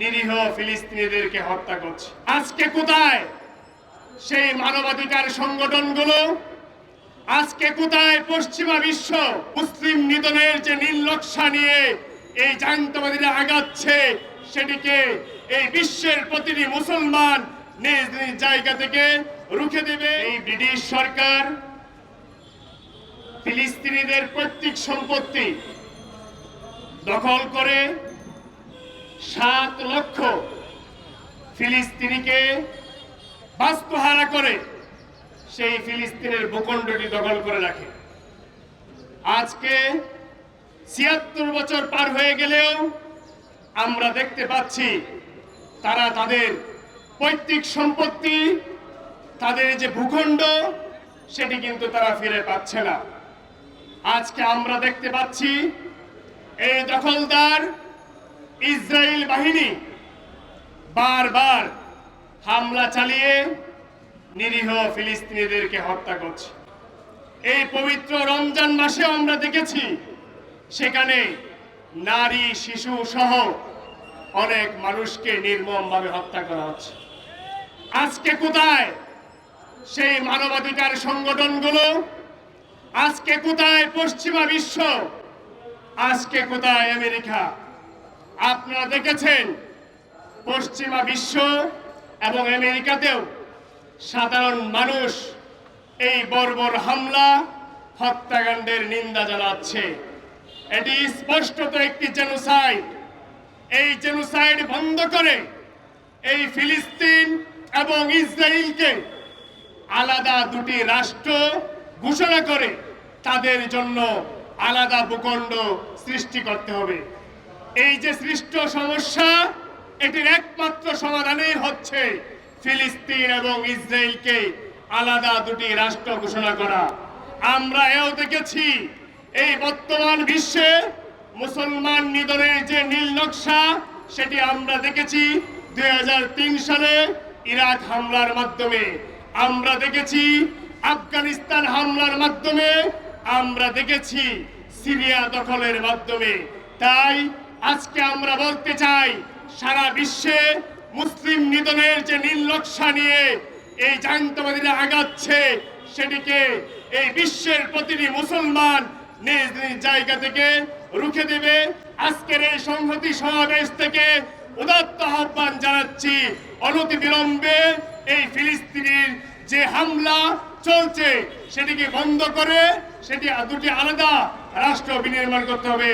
নিরীহ ফিলিস্তিনিদেরকে হত্যা করছে। আজকে কোথায়? সেই মানবাধিকার সংগঠনগুলো আজকে কোথায়? পশ্চিমা বিশ্ব মুসলিম নিধনের যে নির্লক্ষা নিয়ে এই জান্তবাদীরা আগাচ্ছে, সেটিকে এই বিশ্বের প্রতিটি মুসলমান নিজ নিজ জায়গা থেকে রুখে দেবে। এই ব্রিটিশ সরকার ফিলিস্তিনিদের প্রত্যেক সম্পত্তি দখল করে সাত লক্ষ ফিলিস্তিনিকে বাস্তুহারা করে সেই ফিলিস্তিনের ভূখণ্ডটি দখল করে রাখে। আজকে ছিয়াত্তর বছর পার হয়ে গেলেও আমরা দেখতে পাচ্ছি তারা তাদের পৈতৃক সম্পত্তি, তাদের যে ভূখণ্ড, সেটি কিন্তু তারা ফিরে পাচ্ছে না। আজকে আমরা দেখতে পাচ্ছি এই দখলদার ইসরায়েল বাহিনী বারবার হামলা চালিয়ে নিরীহ ফিলিস্তিনিদেরকে হত্যা করছে। এই পবিত্র রমজান মাসে আমরা দেখেছি, সেখানে নারী, শিশু সহ অনেক মানুষকে নির্মমভাবে হত্যা করা হচ্ছে। আজকে কোথায় সেই মানবাধিকার সংগঠনগুলো? আজকে কোথায় পশ্চিমা বিশ্ব? আজকে কোথায় আমেরিকা? আপনারা দেখেছেন, পশ্চিমা বিশ্ব এবং আমেরিকাতেও সাধারণ মানুষ এই বর্বর হামলা, হত্যাকাণ্ডের নিন্দা জানাচ্ছে। এটি স্পষ্টত একটি জেনোসাইড এই জেনোসাইড বন্ধ করে এই ফিলিস্তিন এবং ইসরায়েলকে আলাদা দুটি রাষ্ট্র ঘোষণা করে তাদের জন্য আলাদা ভূখণ্ড সৃষ্টি করতে হবে। এই যে সৃষ্ট সমস্যা, এটির একমাত্র সমাধানই হচ্ছে ফিলিস্তিন এবং ইসরায়েলকে আলাদা দুটি রাষ্ট্র ঘোষণা করা। আমরা এও দেখেছি, এই বর্তমান বিশ্বে মুসলমান নিধনের যে নীল নকশা, সেটি আমরা দেখেছি দুই হাজার তিন সালে ইরাক হামলার মাধ্যমে। আমরা দেখেছি আফগানিস্তান হামলার মাধ্যমে। আমরা দেখেছি সিরিয়া দখলের মাধ্যমে। তাই আজকে আমরা বলতে চাই, সারা বিশ্বে মুসলিম নিধনের যে নির্লক্ষা নিয়ে এই জান্তবাদীরা আগাচ্ছে, সেটিকে এই বিশ্বের প্রতিটি মুসলমান নিজ নিজ জায়গা থেকে রুখে দেবে। আজকের এই সংহতি সমাবেশ থেকে উদাত্ত আহ্বান জানাচ্ছি অনতি বিলম্বে এই ফিলিস্তিনির যে হামলা চলছে, সেটিকে বন্ধ করে, সেটি দুটি আলাদা রাষ্ট্র বিনির্মাণ করতে হবে।